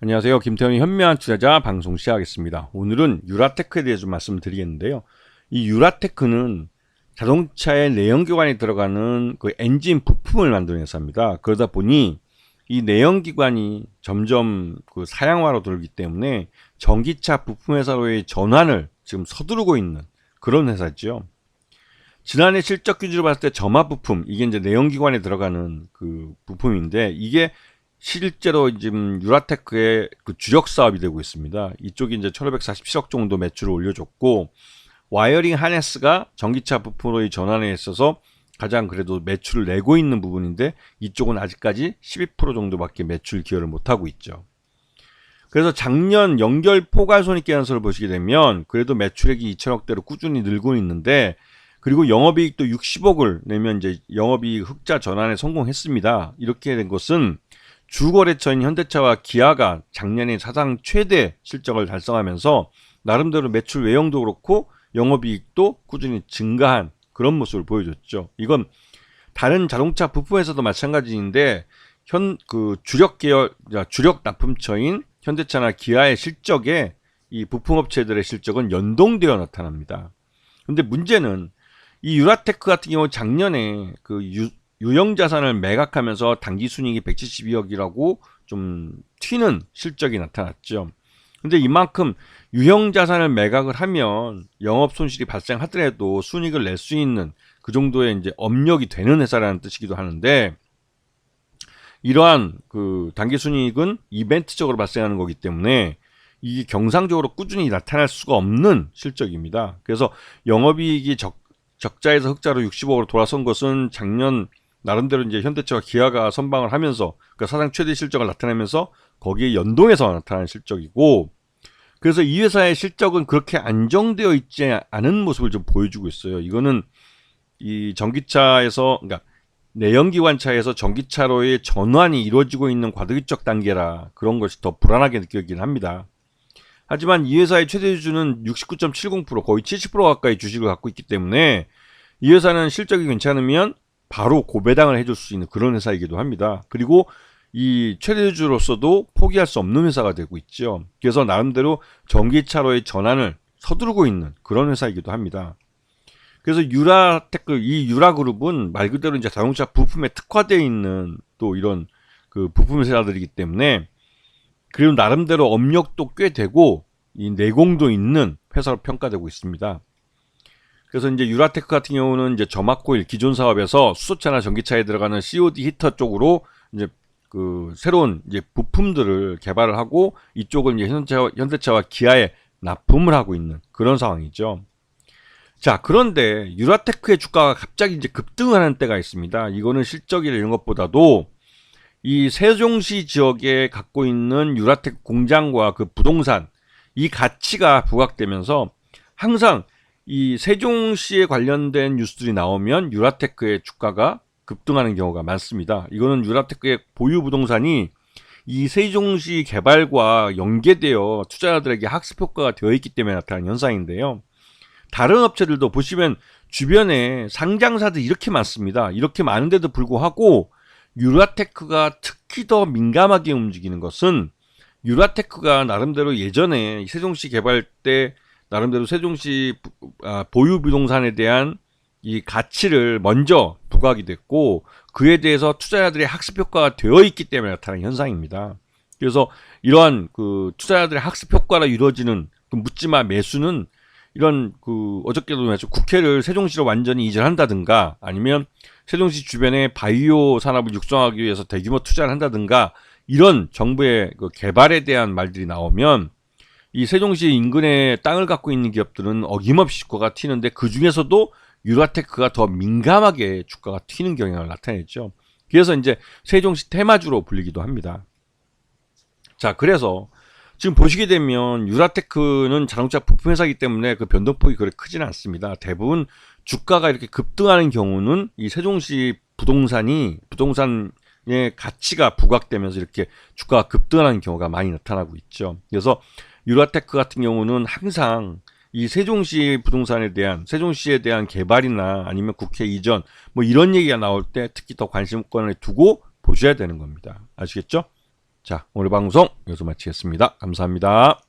안녕하세요. 김태현의 현명한 투자자 방송 시작하겠습니다. 오늘은 유라테크에 대해서 좀 말씀드리겠는데요. 이 유라테크는 자동차의 내연기관에 들어가는 그 엔진 부품을 만드는 회사입니다. 그러다 보니 이 내연기관이 점점 그 사양화로 돌기 때문에 전기차 부품 회사로의 전환을 지금 서두르고 있는 그런 회사죠. 지난해 실적 기준으로 봤을 때 점화 부품 이게 이제 내연기관에 들어가는 그 부품인데 이게 실제로 지금 유라테크의 그 주력 사업이 되고 있습니다. 이쪽이 이제 1547억 정도 매출을 올려줬고 와이어링 하네스가 전기차 부품으로의 전환에 있어서 가장 그래도 매출을 내고 있는 부분인데 이쪽은 아직까지 12% 정도밖에 매출 기여를 못하고 있죠. 그래서 작년 연결 포괄 손익 계산서를 보시게 되면 그래도 매출액이 2천억대로 꾸준히 늘고 있는데 그리고 영업이익도 60억을 내면 이제 영업이익 흑자 전환에 성공했습니다. 이렇게 된 것은 주거래처인 현대차와 기아가 작년에 사상 최대 실적을 달성하면서 나름대로 매출 외형도 그렇고 영업이익도 꾸준히 증가한 그런 모습을 보여줬죠. 이건 다른 자동차 부품에서도 마찬가지인데 현 그 주력 계열 주력 납품처인 현대차나 기아의 실적에 이 부품업체들의 실적은 연동되어 나타납니다. 근데 문제는 이 유라테크 같은 경우 작년에 그 유, 유형 자산을 매각하면서 당기 순이익이 172억이라고 좀 튀는 실적이 나타났죠. 근데 이만큼 유형 자산을 매각을 하면 영업 손실이 발생하더라도 순이익을 낼 수 있는 그 정도의 이제 업력이 되는 회사라는 뜻이기도 하는데 이러한 그 단기 순이익은 이벤트적으로 발생하는 거기 때문에 이게 경상적으로 꾸준히 나타날 수가 없는 실적입니다. 그래서 영업이익이 적, 적자에서 흑자로 60억으로 돌아선 것은 작년 나름대로 이제 현대차와 기아가 선방을 하면서 그 사상 최대 실적을 나타내면서 거기에 연동해서 나타난 실적이고 그래서 이 회사의 실적은 그렇게 안정되어 있지 않은 모습을 좀 보여주고 있어요. 이거는 이 전기차에서 그러니까 내연기관차에서 전기차로의 전환이 이루어지고 있는 과도기적 단계라 그런 것이 더 불안하게 느껴지긴 합니다. 하지만 이 회사의 최대 주주는 69.70% 거의 70% 가까이 주식을 갖고 있기 때문에 이 회사는 실적이 괜찮으면 바로 고배당을 해줄 수 있는 그런 회사이기도 합니다. 그리고 이 최대주로서도 포기할 수 없는 회사가 되고 있죠. 그래서 나름대로 전기차로의 전환을 서두르고 있는 그런 회사이기도 합니다. 그래서 유라테크 이 유라그룹은 말 그대로 이제 자동차 부품에 특화되어 있는 또 이런 그 부품 회사들이기 때문에 그리고 나름대로 업력도 꽤 되고 이 내공도 있는 회사로 평가되고 있습니다. 그래서 이제 유라테크 같은 경우는 이제 점막코일 기존 사업에서 수소차나 전기차에 들어가는 COD 히터 쪽으로 이제 그 새로운 이제 부품들을 개발을 하고 이쪽은 이제 현대차와, 현대차와 기아에 납품을 하고 있는 그런 상황이죠. 자, 그런데 유라테크의 주가가 갑자기 이제 급등하는 때가 있습니다. 이거는 실적이나 이런 것보다도 이 세종시 지역에 갖고 있는 유라테크 공장과 그 부동산 이 가치가 부각되면서 항상 이 세종시에 관련된 뉴스들이 나오면 유라테크의 주가가 급등하는 경우가 많습니다. 이거는 유라테크의 보유 부동산이 이 세종시 개발과 연계되어 투자자들에게 학습 효과가 되어 있기 때문에 나타나는 현상인데요. 다른 업체들도 보시면 주변에 상장사들이 이렇게 많습니다. 이렇게 많은데도 불구하고 유라테크가 특히 더 민감하게 움직이는 것은 유라테크가 나름대로 예전에 세종시 개발 때 나름대로 세종시 아, 보유 부동산에 대한 이 가치를 먼저 부각이 됐고 그에 대해서 투자자들의 학습 효과가 되어 있기 때문에 나타나는 현상입니다. 그래서 이러한 그 투자자들의 학습 효과로 이루어지는 그 묻지마 매수는 이런 그 어저께도 말했죠 국회를 세종시로 완전히 이전한다든가 아니면 세종시 주변에 바이오 산업을 육성하기 위해서 대규모 투자를 한다든가 이런 정부의 그 개발에 대한 말들이 나오면 이 세종시 인근에 땅을 갖고 있는 기업들은 어김없이 주가가 튀는데 그 중에서도 유라테크가 더 민감하게 주가가 튀는 경향을 나타냈죠. 그래서 이제 세종시 테마주로 불리기도 합니다. 자, 그래서 지금 보시게 되면 유라테크는 자동차 부품 회사이기 때문에 그 변동폭이 그렇게 크지는 않습니다. 대부분 주가가 이렇게 급등하는 경우는 이 세종시 부동산이 부동산 의 가치가 부각되면서 이렇게 주가가 급등하는 경우가 많이 나타나고 있죠. 그래서 유라테크 같은 경우는 항상 이 세종시 부동산에 대한 세종시에 대한 개발이나 아니면 국회 이전 뭐 이런 얘기가 나올 때 특히 더 관심권을 두고 보셔야 되는 겁니다. 아시겠죠? 자, 오늘 방송 여기서 마치겠습니다. 감사합니다.